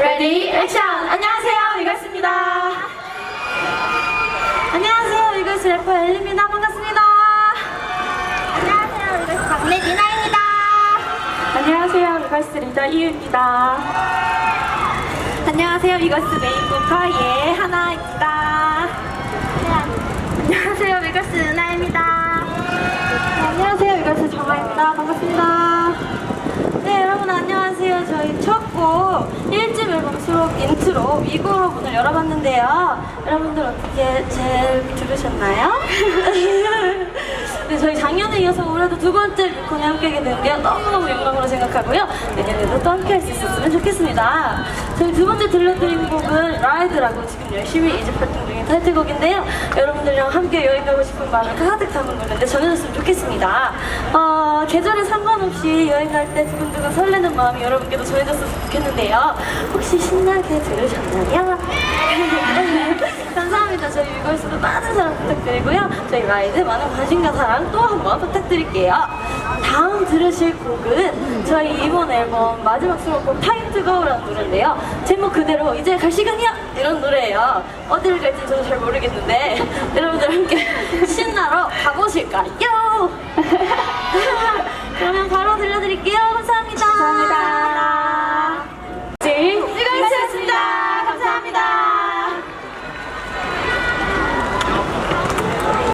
레디 액션! 안녕하세요, 이글스입니다. 안녕하세요, 이글스 래퍼 엘리입니다. 반갑습니다. 안녕하세요. 이것은 막내 미나입니다. 안녕하세요, 이글스 리더 이유입니다. 안녕하세요, 이글스 메인 보컬 예 하나입니다. 안녕하세요. 이것은 은하입니다. 안녕하세요, 이글스 정아입니다. 반갑습니다. 네, 여러분 안녕하세요. 저희 첫곡 1집 앨범 수록 인트로 위고로 문을 열어봤는데요. 여러분들 어떻게 잘 들으셨나요? 네, 저희 작년에 이어서 올해도 두 번째 뮤콘에 함께하게 된게 너무너무 영광으로 생각하고요. 내년에도 또 함께할 수 있었으면 좋겠습니다. 저희 두 번째 들려드린 곡은 라이드라고 지금 열심히 이집 활동 중인 타이틀곡인데요. 여러분들이랑 함께 여행 가고 싶은 마음을 가득 담은 노래인데 전해줬으면 좋겠습니다. 어, 계절에 상관없이 여행 갈 때 두근두근 설레는 마음이 여러분께도 전해졌으면 좋겠는데요. 혹시 신나게 들으셨나요? 감사합니다. 저희 위거에서도 많은 사랑 부탁드리고요. 저희 라이드 많은 관심과 사랑 또 한 번 부탁드릴게요. 다음 들으실 곡은 저희 이번 앨범 마지막 수록곡 타임 트거우라는 노래인데요. 제목 그대로 이제 갈 시간이야! 이런 노래예요. 어디를 갈지 저도 잘 모르겠는데 여러분들 함께 신나러 가보실까요?